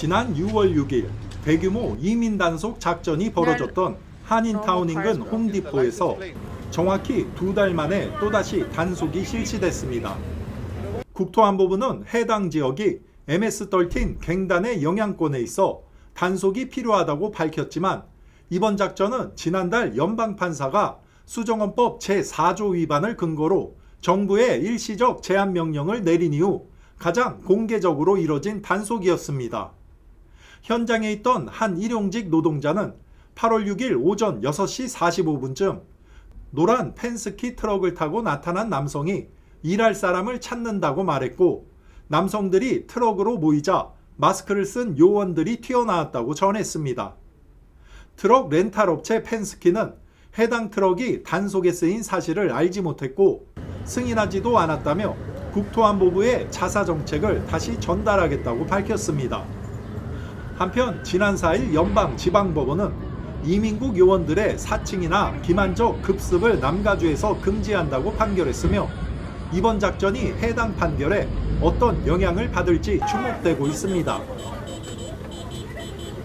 지난 6월 6일 대규모 이민 단속 작전이 벌어졌던 한인타운 인근 홈디포에서 정확히 두 달 만에 또다시 단속이 실시됐습니다. 국토안보부는 해당 지역이 MS-13 갱단의 영향권에 있어 단속이 필요하다고 밝혔지만 이번 작전은 지난달 연방판사가 수정헌법 제4조 위반을 근거로 정부에 일시적 제한 명령을 내린 이후 가장 공개적으로 이뤄진 단속이었습니다. 현장에 있던 한 일용직 노동자는 8월 6일 오전 6시 45분쯤 노란 펜스키 트럭을 타고 나타난 남성이 일할 사람을 찾는다고 말했고 남성들이 트럭으로 모이자 마스크를 쓴 요원들이 튀어나왔다고 전했습니다. 트럭 렌탈 업체 펜스키는 해당 트럭이 단속에 쓰인 사실을 알지 못했고 승인하지도 않았다며 국토안보부의 자사 정책을 다시 전달하겠다고 밝혔습니다. 한편 지난 4일 연방 지방법원은 이민국 요원들의 사칭이나 기만적 급습을 남가주에서 금지한다고 판결했으며 이번 작전이 해당 판결에 어떤 영향을 받을지 주목되고 있습니다.